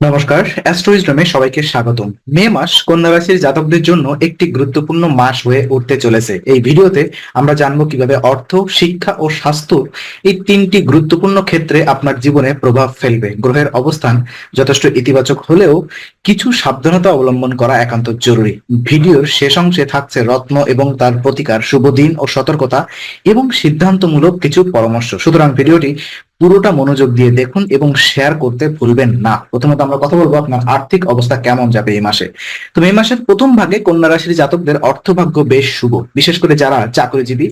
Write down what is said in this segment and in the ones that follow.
নমস্কার অ্যাস্ট্রোইজমে সবাইকে স্বাগতম। মে মাস কন্যা রাশির জাতকদের জন্য একটি গুরুত্বপূর্ণ মাস হয়ে উঠতে চলেছে। এই ভিডিওতে আমরা জানব কীভাবে অর্থ, শিক্ষা ও স্বাস্থ্য এই তিনটি গুরুত্বপূর্ণ ক্ষেত্রে আপনার জীবনে প্রভাব ফেলবে। গ্রহের অবস্থান যথেষ্ট ইতিবাচক হলেও কিছু সাবধানতা অবলম্বন করা একান্ত জরুরি। ভিডিওর শেষ অংশে থাকছে রত্ন এবং তার প্রতিকার, শুভ দিন ও সতর্কতা এবং সিদ্ধান্তমূলক কিছু পরামর্শ। সুতরাং ভিডিওটি পুরোটা মনোযোগ দিয়ে দেখুন এবং শেয়ার করতে ভুলবেন না। প্রথমত আমরা কথা বলব আপনার আর্থিক অবস্থা কেমন যাবে এই মাসে। তো এই মাসের প্রথম ভাগে কন্যা রাশির জাতকদের অর্থভাগ্য বেশ শুভ। বিশেষ করে যারা চাকরিজীবী,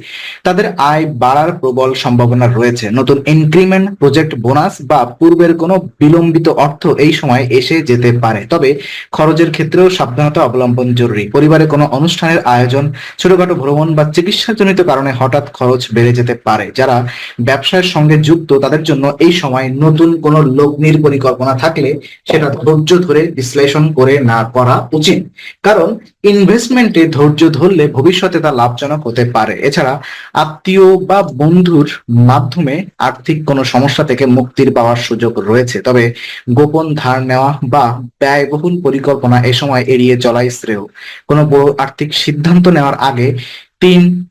তাদের আয় বাড়ার প্রবল সম্ভাবনা রয়েছে। নতুন ইনক্রিমেন্ট প্রজেক্ট বোনাস বা পূর্বের কোনো বিলম্বিত অর্থ এই সময় এসে যেতে পারে। তবে খরচের ক্ষেত্রেও সাবধানতা অবলম্বন জরুরি। পরিবারে কোনো অনুষ্ঠানের আয়োজন, ছোটখাটো ভ্রমণ বা চিকিৎসাজনিত কারণে হঠাৎ খরচ বেড়ে যেতে পারে। যারা ব্যবসার সঙ্গে যুক্ত, তাদের জন্য এই সময় নতুন কোনো লগ্নির পরিকল্পনা থাকলে সেটা ধৈর্য ধরে বিশ্লেষণ করে না করা উচিত। কারণ ইনভেস্টমেন্টে ধৈর্য ধরলে ভবিষ্যতে তা লাভজনক হতে পারে। এছাড়া আত্মীয় বা বন্ধুর মাধ্যমে আর্থিক কোনো সমস্যা থেকে মুক্তির পাওয়ার সুযোগ রয়েছে। তবে গোপন ধার নেওয়া বা ব্যয়বহুল পরিকল্পনা এ সময় এড়িয়ে চলাই শ্রেয়। কোনো বড় আর্থিক সিদ্ধান্ত নেওয়ার আগে তিন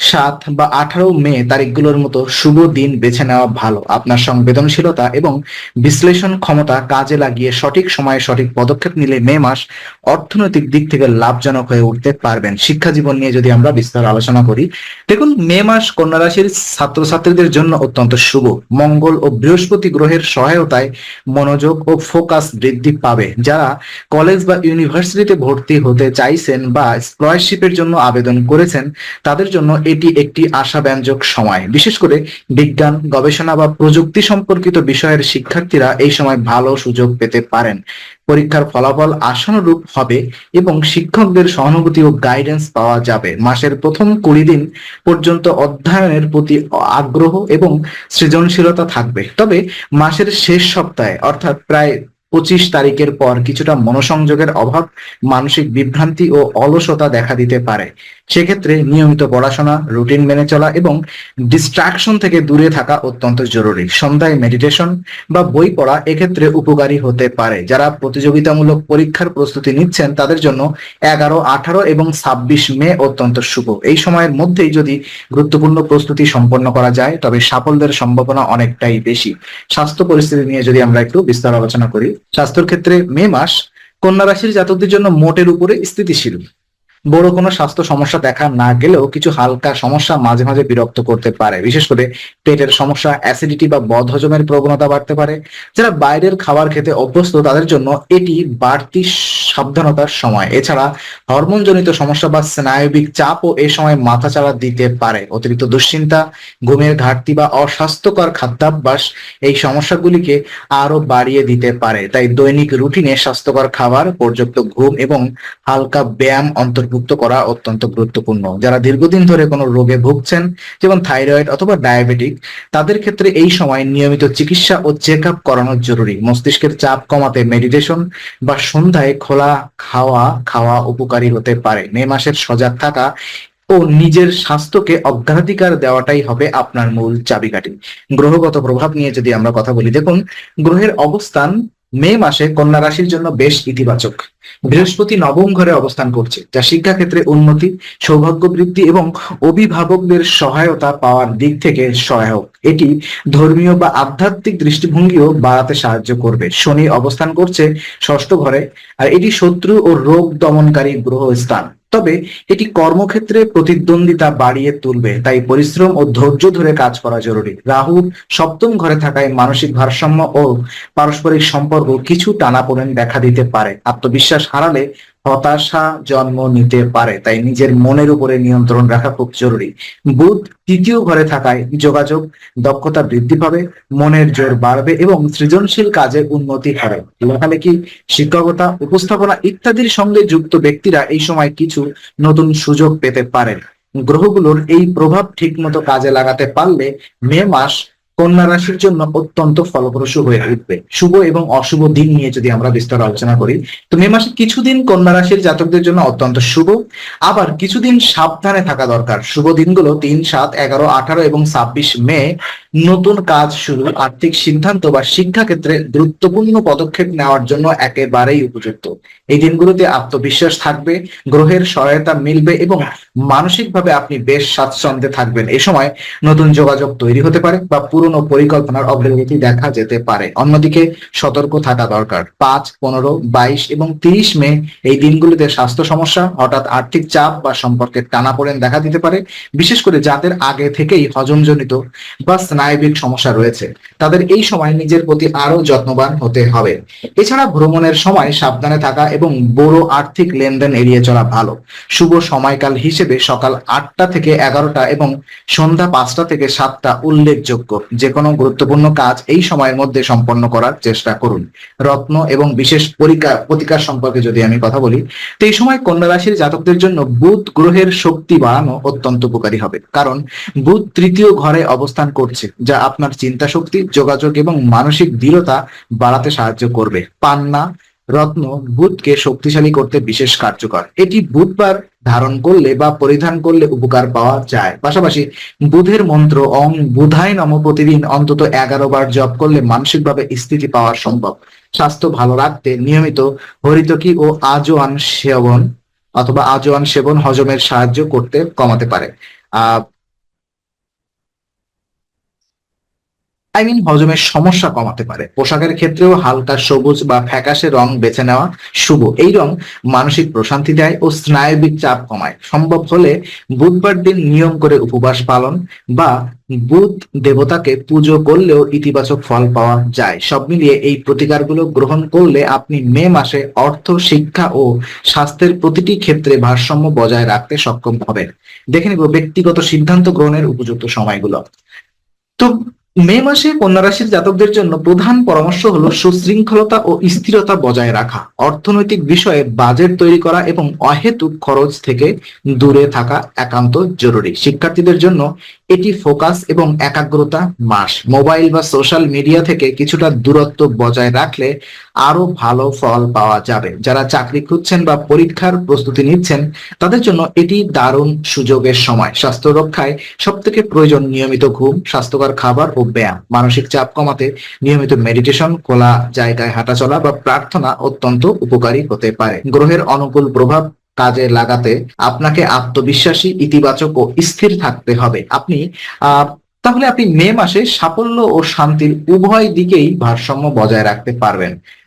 সাত বা আঠারো মে তারিখগুলোর মতো শুভ দিন বেছে নেওয়া ভালো। আপনার সংবেদনশীলতা এবং বিশ্লেষণ ক্ষমতা কাজে লাগিয়ে সঠিক সময়ে সঠিক পদক্ষেপ নিলে মে মাস অর্থনৈতিক দিক থেকে লাভজনক হয়ে উঠতে পারবেন। শিক্ষা জীবন নিয়ে যদি আমরা বিস্তার আলোচনা করি, দেখুন, মে মাস কন্যা রাশির ছাত্রছাত্রীদের জন্য অত্যন্ত শুভ। মঙ্গল ও বৃহস্পতি গ্রহের সহায়তায় মনোযোগ ও ফোকাস বৃদ্ধি পাবে। যারা কলেজ বা ইউনিভার্সিটিতে ভর্তি হতে চাইছেন বা স্কলারশিপের জন্য আবেদন করেছেন, তাদের জন্য এটি একটি আশাব্যঞ্জক সময়। বিশেষ করে বিজ্ঞান, গবেষণা বা প্রযুক্তি সম্পর্কিত বিষয়ের শিক্ষার্থীরা এই সময় ভালো সুযোগ পেতে পারেন। পরীক্ষার ফলাফল আশানুরূপ হবে এবং শিক্ষকদের সহানুভূতি ও গাইডেন্স পাওয়া যাবে। মাসের প্রথম কুড়ি দিন পর্যন্ত অধ্যয়নের প্রতি আগ্রহ এবং সৃজনশীলতা থাকবে। তবে মাসের শেষ সপ্তাহে, অর্থাৎ প্রায় পঁচিশ তারিখের পর কিছুটা মনোসংযোগের অভাব, মানসিক বিভ্রান্তি ও অলসতা দেখা দিতে পারে। সেক্ষেত্রে নিয়মিত পড়াশোনা, রুটিন মেনে চলা এবং ডিস্ট্রাকশন থেকে দূরে থাকা অত্যন্ত জরুরি। সন্ধ্যায় মেডিটেশন বা বই পড়া এক্ষেত্রে উপকারী হতে পারে। যারা প্রতিযোগিতামূলক পরীক্ষার প্রস্তুতি নিচ্ছেন, তাদের জন্য এগারো, আঠারো এবং ছাব্বিশ মে অত্যন্ত শুভ। এই সময়ের মধ্যেই যদি গুরুত্বপূর্ণ প্রস্তুতি সম্পন্ন করা যায়, তবে সাফল্যের সম্ভাবনা অনেকটাই বেশি। স্বাস্থ্য পরিস্থিতি নিয়ে যদি আমরা একটু বিস্তার আলোচনা করি স্বাস্থ্যের ক্ষেত্রে মে মাস কন্যা রাশির জাতকদের জন্য মোটের উপরে স্থিতিশীল। বড় কোনো স্বাস্থ্য সমস্যা দেখা না গেলেও কিছু হালকা সমস্যা মাঝে মাঝে বিরক্ত করতে পারে। বিশেষ করে পেটের সমস্যা অ্যাসিডিটি বা বদহজমের প্রবণতা বাড়তে পারে। যারা বাইরের খাবার খেতে অভ্যস্ত, তাদের জন্য এটি বাড়তি সাবধানতার সময়। এছাড়া হরমোনজনিত সমস্যা বা স্নায়বিক চাপও এই সময় মাথাচাড়া দিতে পারে। অতিরিক্ত দুশ্চিন্তা, ঘুমের ঘাটতি বা অস্বাস্থ্যকর খাদ্যাভ্যাস এই সমস্যাগুলিকে আরও বাড়িয়ে দিতে পারে। তাই দৈনিক রুটিনে স্বাস্থ্যকর খাবার, পর্যাপ্ত ঘুম এবং হালকা ব্যায়াম অন্তর্ভুক্ত করা অত্যন্ত গুরুত্বপূর্ণ। যারা দীর্ঘদিন ধরে কোনো রোগে ভুগছেন, যেমন থাইরয়েড অথবা ডায়াবেটিক, তাদের ক্ষেত্রে এই সময় নিয়মিত চিকিৎসা ও চেক আপ করানো জরুরি। মস্তিষ্কের চাপ কমাতে মেডিটেশন বা সন্ধ্যায় খোলা খাওয়া খাওয়া উপকারী হতে পারে। মে মাসের সজাগ থাকা ও নিজের স্বাস্থ্যকে অগ্রাধিকার দেওয়াটাই হবে আপনার মূল চাবিকাঠি। গ্রহগত প্রভাব নিয়ে যদি আমরা কথা বলি, দেখুন, গ্রহের অবস্থান মে মাসে কন্যা রাশির জন্য বেশ ইতিবাচক। বৃহস্পতি নবম ঘরে অবস্থান করছে, যা শিক্ষাক্ষেত্রে উন্নতি সৌভাগ্য বৃদ্ধি এবং অভিভাবকদের সহায়তা পাওয়ার দিক থেকে সহায়ক। এটি ধর্মীয় বা আধ্যাত্মিক দৃষ্টিভঙ্গিও বাড়াতে সাহায্য করবে। শনি অবস্থান করছে ষষ্ঠ ঘরে, আর এটি শত্রু ও রোগ দমনকারী গ্রহ স্থান তবে এটি কর্মক্ষেত্রে প্রতিদ্বন্দ্বিতা বাড়িয়ে তুলবে, তাই পরিশ্রম ও ধৈর্য ধরে কাজ করা জরুরি। রাহু সপ্তম ঘরে থাকায় মানসিক ভারসাম্য ও পারস্পরিক সম্পর্ক কিছু টানাপোড়েন দেখা দিতে পারে। আত্মবিশ্বাস হারালে হতাশা জন্ম নিতে পারে, তাই নিজের মনের উপরে নিয়ন্ত্রণ রাখা খুব জরুরি। বুধ তৃতীয় ঘরে থাকায় যোগাযোগ দক্ষতা বৃদ্ধি পাবে, মনের জোর বাড়বে এবং সৃজনশীল কাজে উন্নতি হবে। লেখালেখি শিক্ষকতা, উপস্থাপনা ইত্যাদির সঙ্গে যুক্ত ব্যক্তিরা এই সময় কিছু নতুন সুযোগ পেতে পারেন? গ্রহগুলোর এই প্রভাব ঠিকমতো কাজে লাগাতে পারলে মে মাস কন্যা রাশির জন্য অত্যন্ত ফলপ্রসূ হয়ে উঠবে। শুভ এবং অশুভ দিন নিয়ে যদি আমরা বিস্তার আলোচনা করি, তো মে মাসে কিছুদিন কন্যা রাশির জাতকদের জন্য অত্যন্ত শুভ। আবার কিছুদিন সাবধানে থাকা দরকার। শুভ দিনগুলো তিন, সাত, এগারো, আঠারো এবং ছাব্বিশ মে নতুন কাজ শুরু, আর্থিক সিদ্ধান্ত বা শিক্ষাক্ষেত্রে গুরুত্বপূর্ণ পদক্ষেপ নেওয়ার জন্য একেবারেই উপযুক্ত। এই দিনগুলোতে আত্মবিশ্বাস থাকবে, গ্রহের সহায়তা মিলবে এবং মানসিকভাবে আপনি বেশ স্বাচ্ছন্দ্যে থাকবেন। এ সময় নতুন যোগাযোগ তৈরি হতে পারে বা পুরনো পরিকল্পনার অগ্রগতি দেখা যেতে পারে। অন্যদিকে সতর্ক থাকা দরকার। পাঁচ, পনেরো, বাইশ এবং তিরিশ মে এই দিনগুলিতে স্বাস্থ্য সমস্যা, হঠাৎ আর্থিক চাপ বা সম্পর্কের টানাপোড়েন দেখা দিতে পারে। বিশেষ করে যাদের আগে থেকেই হজমজনিত বা স্নায়বিক সমস্যা রয়েছে, তাদের এই সময় নিজের প্রতি আরও যত্নবান হতে হবে। এছাড়া ভ্রমণের সময় সাবধানে থাকা এবং বড় আর্থিক লেনদেন এড়িয়ে চলা ভালো। শুভ সময়কাল হিসেবে সকাল আটটা থেকে এগারোটা এবং সন্ধ্যা পাঁচটা থেকে সাতটা উল্লেখযোগ্য। যে কোনো গুরুত্বপূর্ণ কাজ এই সময়ের মধ্যে সম্পন্ন করার চেষ্টা করুন। রত্ন এবং বিশেষ পরিকা- প্রতিকার সম্পর্কে যদি আমি কথা বলি, তো এই সময় কন্যা রাশির জাতকদের জন্য বুধ গ্রহের শক্তি বাড়ানো অত্যন্ত উপকারী হবে। কারণ বুধ তৃতীয় ঘরে অবস্থান করছে, যা আপনার চিন্তা শক্তি যোগাযোগ এবং মানসিক দৃঢ়তা বাড়াতে সাহায্য করবে। পান্না রত্ন বুধকে শক্তিশালী করতে বিশেষ কার্যকর। এটি বুধবার ধারণ করলে বা পরিধান করলে উপকার পাওয়া যায়। পাশাপাশি বুধের মন্ত্র অং বুধায় নম প্রতিদিন অন্তত এগারো বার জপ করলে মানসিকভাবে স্থিতি পাওয়া সম্ভব। স্বাস্থ্য ভালো রাখতে নিয়মিত হরিতকি ও আজোয়ান সেবন অথবা আজোয়ান সেবন হজমের সাহায্য করতে কমাতে পারে। আহ আই মিন হজমের সমস্যা কমাতে পারে। পোশাকের ক্ষেত্রেও হালকা সবুজ বা ফ্যাকাশে রং বেছে নেওয়া শুভ। এই রং মানসিক প্রশান্তি দেয় ও স্নায়বিক চাপ কমায়। সম্ভব হলে বুধবার দিন নিয়ম করে উপবাস পালন বা বুধ দেবতাকে পুজো করলেও ইতিবাচক ফল পাওয়া যায়। সব মিলিয়ে এই প্রতিকারগুলো গ্রহণ করলে আপনি মে মাসে অর্থ, শিক্ষা ও স্বাস্থ্যের প্রতিটি ক্ষেত্রে ভারসাম্য বজায় রাখতে সক্ষম হবেন। দেখে নিব ব্যক্তিগত সিদ্ধান্ত গ্রহণের উপযুক্ত সময়গুলো। তো মে মাসে কন্যা রাশির জাতকদের জন্য প্রধান পরামর্শ হল সুশৃঙ্খলতা ও স্থিরতা বজায় রাখা, অর্থনৈতিক বিষয়ে বাজেট তৈরি করা এবং অহেতুক খরচ থেকে দূরে থাকা একান্ত জরুরি। শিক্ষার্থীদের জন্য এটি ফোকাস এবং একাগ্রতা মাস। মোবাইল বা সোশ্যাল মিডিয়া থেকে কিছুটা দূরত্ব বজায় রাখলে আরও ভালো ফল পাওয়া যাবে। যারা চাকরি খুঁজছেন বা পরীক্ষার প্রস্তুতি নিচ্ছেন, তাদের জন্য এটি দারুণ সুযোগের সময়। স্বাস্থ্য রক্ষায় সব থেকে প্রয়োজন নিয়মিত ঘুম, স্বাস্থ্যকর খাবার ও ব্যায়াম। মানসিক চাপ কমাতে নিয়মিত মেডিটেশন, খোলা জায়গায় হাঁটাচলা বা প্রার্থনা অত্যন্ত উপকারী হতে পারে। গ্রহের অনুকূল প্রভাব কাজে লাগাতে আপনাকে আত্মবিশ্বাসী, ইতিবাচক ও স্থির থাকতে হবে। আপনি তাহলে আপনি মে মাসে সাফল্য ও শান্তির উভয় দিকেই ভারসাম্য বজায় রাখতে পারবেন।